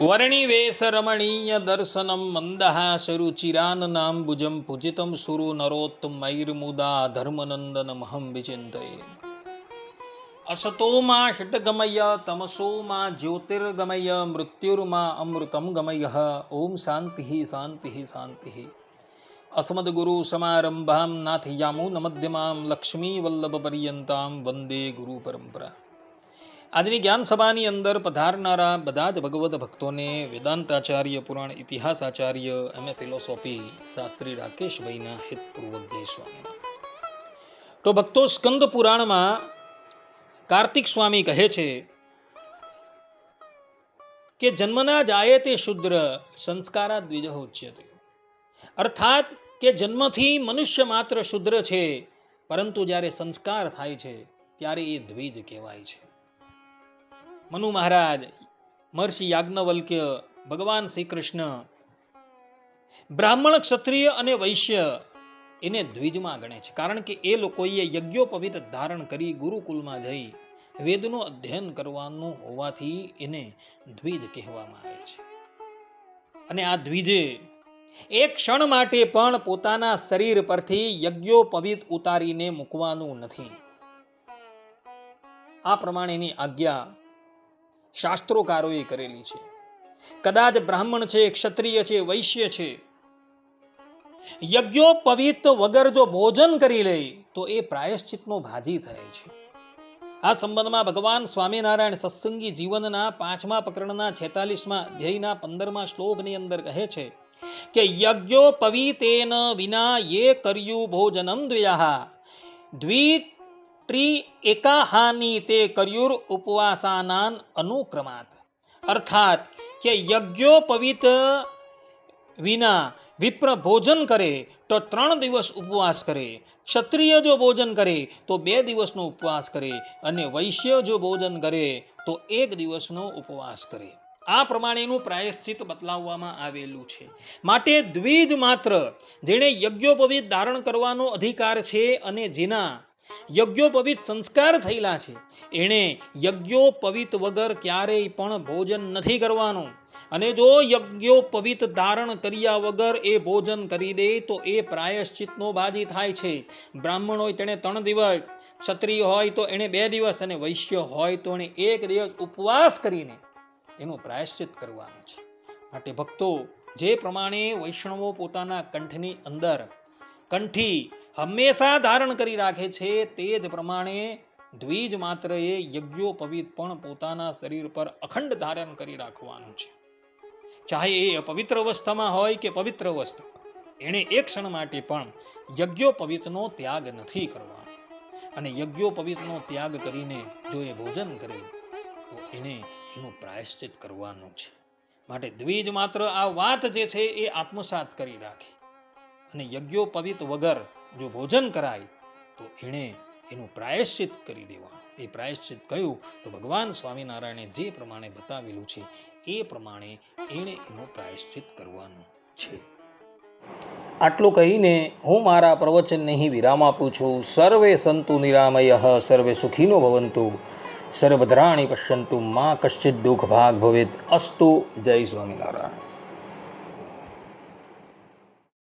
વર્ણિવેશ રમણીય દર્શનમ મંદહાશરુચિરાનનામ ભુજમ પૂજિતમ સુરુ નરોત્તમૈર્મુદા ધર્મનંદનમહં વિચિંતયે અસતોમાં ષટગમય તમસોમાં જ્યોતિર્ગમય મૃત્યુર્માં અમૃતમ ગમય ઓમ શાંતિ શાંતિ શાંતિ અસમદગુરુ સમારંભામ નાથયામૂનમધ્યમામ લક્ષ્મીવલ્લભપર્યંતામ વંદે ગુરુ પરંપરા આજની જ્ઞાન સભાની અંદર પધારનારા બધા જ ભગવત ભક્તોને વેદાંત આચાર્ય પુરાણ ઇતિહાસ આચાર્ય એમ. એ. ફિલોસોફી શાસ્ત્રી રાકેશભાઈના હિતપૂર્વક જય સ્વામી. તો ભક્તો, સ્કંદ પુરાણમાં કાર્તિક સ્વામી કહે છે કે, જન્મના જાય તે શુદ્ર સંસ્કારા દ્વિજ ઉચ્યતે અર્થાત કે, જન્મથી મનુષ્ય માત્ર શુદ્ર છે, પરંતુ જ્યારે સંસ્કાર થાય છે, ત્યારે એ દ્વિજ કહેવાય છે. મનુ મહારાજ, મહર્ષિ યાજ્ઞવલ્ક્ય, ભગવાન શ્રી કૃષ્ણ બ્રાહ્મણ ક્ષત્રિય અને વૈશ્ય એને દ્વિજમાં ગણે છે. કારણ કે એ લોકોએ યજ્ઞોપવિત ધારણ કરી ગુરુકુલમાં જઈ વેદનું અધ્યયન કરવાનું હોવાથી એને દ્વિજ કહેવામાં આવે છે. અને આ દ્વિજે એક ક્ષણ માટે પણ પોતાના શરીર પરથી યજ્ઞોપવિત ઉતારીને મૂકવાનું નથી. આ પ્રમાણેની આજ્ઞા શાસ્ત્રોકારોએ કરેલી છે. કદાચ બ્રાહ્મણ છે, ક્ષત્રિય છે, વૈશ્ય છે. યજ્ઞોપવિત વગર જો ભોજન કરી લે, તો એ પ્રાયશ્ચિતનો ભાજી થાય છે. આ સંબંધમાં ભગવાન સ્વામિનારાયણ સત્સંગી જીવનના પાંચમા પ્રકરણના છેતાલીસમાં ધ્યેયના પંદરમા શ્લોકની અંદર કહે છે કે યજ્ઞોપવિતેન વિના યે કર્યું ભોજનમ દ્વિયા દ્વિ ત્રિ એકાહાની તે કર્યુર ઉપવાસાનાન અનુક્રમાત. અર્થાત કે યજ્ઞોપવિત વિના વિપ્ર ભોજન કરે તો ત્રણ દિવસ ઉપવાસ કરે. ક્ષત્રિય જો ભોજન કરે તો બે દિવસનો ઉપવાસ કરે અને વૈશ્ય જો ભોજન કરે તો એક દિવસનો ઉપવાસ કરે. આ પ્રમાણેનું પ્રાયશ્ચિત બતલાવવામાં આવેલું છે. માટે દ્વિજ માત્ર, જેણે યજ્ઞોપવિત ધારણ કરવાનો અધિકાર છે અને જેના યજ્ઞોપવિત સંસ્કાર થયેલા છે. એણે યજ્ઞોપવિત વગર ક્યારેય પણ ભોજન નથી કરવાનું. અને જો યજ્ઞોપવિત ધારણ કર્યા વગર એ ભોજન કરી દે, તો એ પ્રાયશ્ચિતનો બાજી થાય છે. બ્રાહ્મણ હોય તેણે ત્રણ દિવસ, ક્ષત્રિય હોય તો એણે બે દિવસ અને વૈશ્ય હોય તો એણે એક દિવસ ઉપવાસ કરીને એનું પ્રાયશ્ચિત કરવાનું છે. માટે ભક્તો, જે પ્રમાણે વૈષ્ણવો પોતાના કંઠની અંદર કંઠી હંમેશા ધારણ કરી રાખે છે તે જ પ્રમાણે દ્વિજ માત્ર એ યજ્ઞોપવિત પણ પોતાના શરીર પર અખંડ ધારણ કરી રાખવાનું છે. ચાહે એ અપવિત્ર અવસ્થામાં હોય કે પવિત્ર અવસ્થા એણે એક ક્ષણ માટે પણ યજ્ઞોપવિતનો ત્યાગ નથી કરવાનો. અને યજ્ઞોપવિતનો ત્યાગ કરીને જો એ ભોજન કરે, તો એને એનું પ્રાયશ્ચિત કરવાનું છે. માટે દ્વિજ માત્ર આ વાત જે છે એ આત્મસાત કરી રાખે. અને યજ્ઞોપવિત વગર જો ભોજન કરાય, તો એણે એનું પ્રાયશ્ચિત કરી દેવાનું. એ પ્રાયશ્ચિત કયું તો ભગવાન સ્વામિનારાયણે જે પ્રમાણે બતાવેલું છે, એ પ્રમાણે એણે એનું પ્રાયશ્ચિત કરવાનું છે. આટલું કહીને હું મારા પ્રવચનને અહીં વિરામ આપું છું. સર્વે સંતુ નિરામય, સર્વે સુખીનો ભવંતુ સર્વધરાણી પશ્યંતુ, મા કશ્ચિત દુઃખ ભાગ ભવેત. અસ્તુ જય સ્વામિનારાયણ.